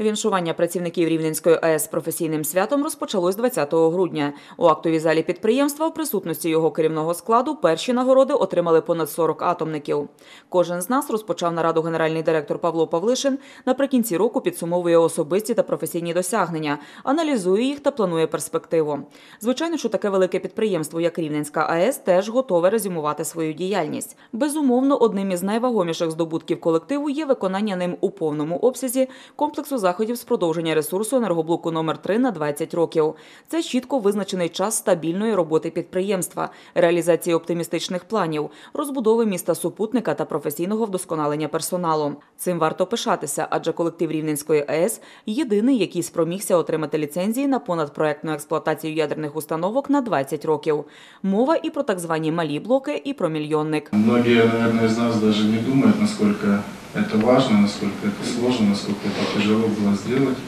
Віншування працівників Рівненської АЕС професійним святом розпочалось 20 грудня. У актовій залі підприємства в присутності його керівного складу перші нагороди отримали понад 40 атомників. Кожен з нас розпочав нараду генеральний директор Павло Павлишин. Наприкінці року підсумовує особисті та професійні досягнення, аналізує їх та планує перспективу. Звичайно, що таке велике підприємство, як Рівненська АЕС, теж готове резюмувати свою діяльність. Безумовно, одним із найвагоміших здобутків колективу є виконання ним у повному обсязі комплексу заходів з продовження ресурсу енергоблоку номер 3 на 20 років. Це чітко визначений час стабільної роботи підприємства, реалізації оптимістичних планів, розбудови міста супутника та професійного вдосконалення персоналу. Цим варто пишатися, адже колектив Рівненської АЕС єдиний, який спромігся отримати ліцензії на понадпроектну експлуатацію ядерних установок на 20 років. Мова і про так звані малі блоки, і про мільйонник. Многие, наверное, из нас даже не думают, насколько это важно, насколько это сложно, насколько это тяжело было сделать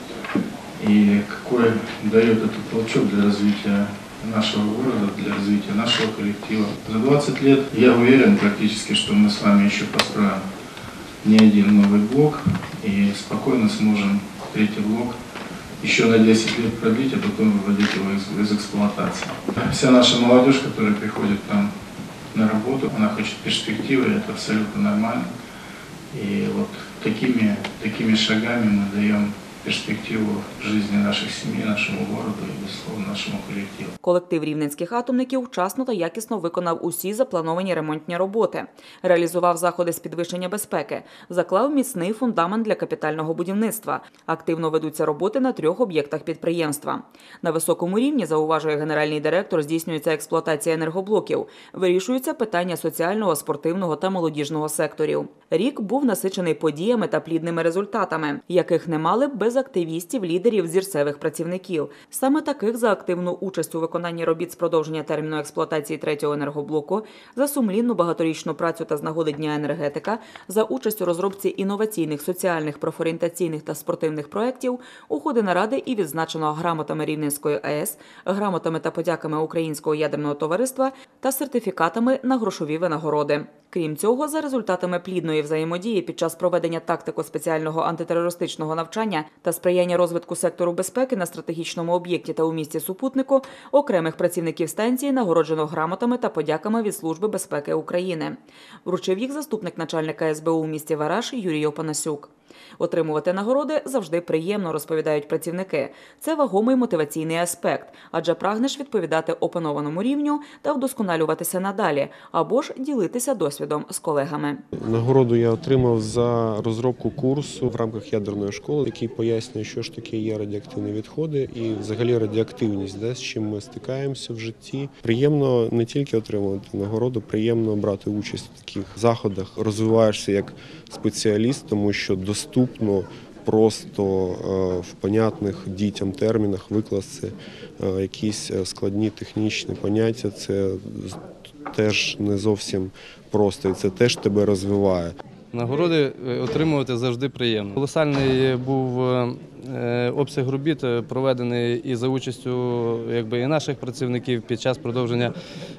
и какой дает этот толчок для развития нашего города, для развития нашего коллектива. За 20 лет я уверен практически, что мы с вами еще построим не один новый блок и спокойно сможем третий блок еще на 10 лет продлить, а потом выводить его из, из эксплуатации. Вся наша молодежь, которая приходит к нам на работу, она хочет перспективы, это абсолютно нормально. И вот такими, такими шагами мы даем перспективу жизни наших семей, нашему городу и, безусловно, нашему коллективу. Колектив рівненських атомників вчасно та якісно виконав усі заплановані ремонтні роботи, реалізував заходи з підвищення безпеки, заклав міцний фундамент для капітального будівництва. Активно ведуться роботи на трьох об'єктах підприємства. На високому рівні, зауважує генеральний директор, здійснюється експлуатація енергоблоків, вирішуються питання соціального, спортивного та молодіжного секторів. Рік був насичений подіями та плідними результатами, яких не мали б без активістів, лідерів, зірцевих працівників. Саме таких за активну участь у виконанні робіт з продовження терміну експлуатації третього енергоблоку, за сумлінну багаторічну працю та з нагоди дня енергетика, за участь у розробці інноваційних, соціальних, профорієнтаційних та спортивних проєктів, у ходи наради і відзначено грамотами Рівненської АЕС, грамотами та подяками Українського ядерного товариства та сертифікатами на грошові винагороди. Крім цього, за результатами плідної взаємодії під час проведення тактико-спеціального антитерористичного навчання та сприяння розвитку сектору безпеки на стратегічному об'єкті та у місті супутнику окремих працівників станції нагороджено грамотами та подяками від Служби безпеки України. Вручив їх заступник начальника СБУ у місті Вараш Юрій Опанасюк. Отримувати нагороди завжди приємно, розповідають працівники. Це вагомий мотиваційний аспект, адже прагнеш відповідати опанованому рівню та вдосконалюватися надалі, або ж ділитися досвідом з колегами. Нагороду я отримав за розробку курсу в рамках ядерної школи, який пояснює, що ж таке є радіоактивні відходи і взагалі радіоактивність, де з чим ми стикаємося в житті. Приємно не тільки отримувати нагороду, приємно брати участь в таких заходах. Розвиваєшся як спеціаліст, тому що доступно. Просто е, в понятних дітям термінах викласти е, якісь е, складні технічні поняття. Це теж не зовсім просто, і це теж тебе розвиває. Нагороди отримувати завжди приємно. Колосальний був обсяг робіт е, проведений і за участю якби, і наших працівників під час продовження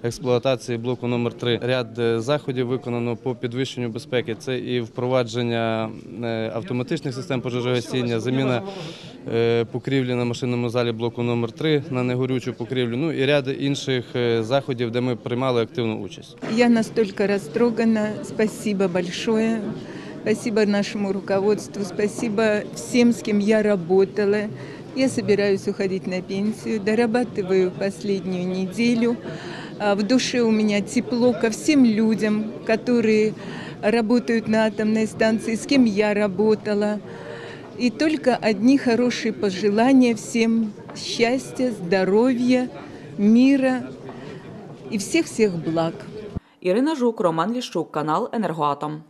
експлуатації блоку номер 3 Ряд е, заходів виконано по підвищенню безпеки. Це і впровадження е, автоматичних систем пожежогасіння, заміна е, покрівлі на машинному залі блоку номер 3 на негорючу покрівлю, ну і ряд інших е, заходів, де ми приймали активну участь. Я настолько растрогана. Спасибо большое. Спасибо нашему руководству. Спасибо всем, с кем я работала. Я собираюсь уходить на пенсию. Дорабатываю последнюю неделю. А В душе у меня тепло ко всем людям, которые работают на атомной станции, с кем я работала. И только одни хорошие пожелания всем счастья, здоровья, мира и всех-всех благ. Ірина Жук, Роман Ліщук, канал Енергоатом.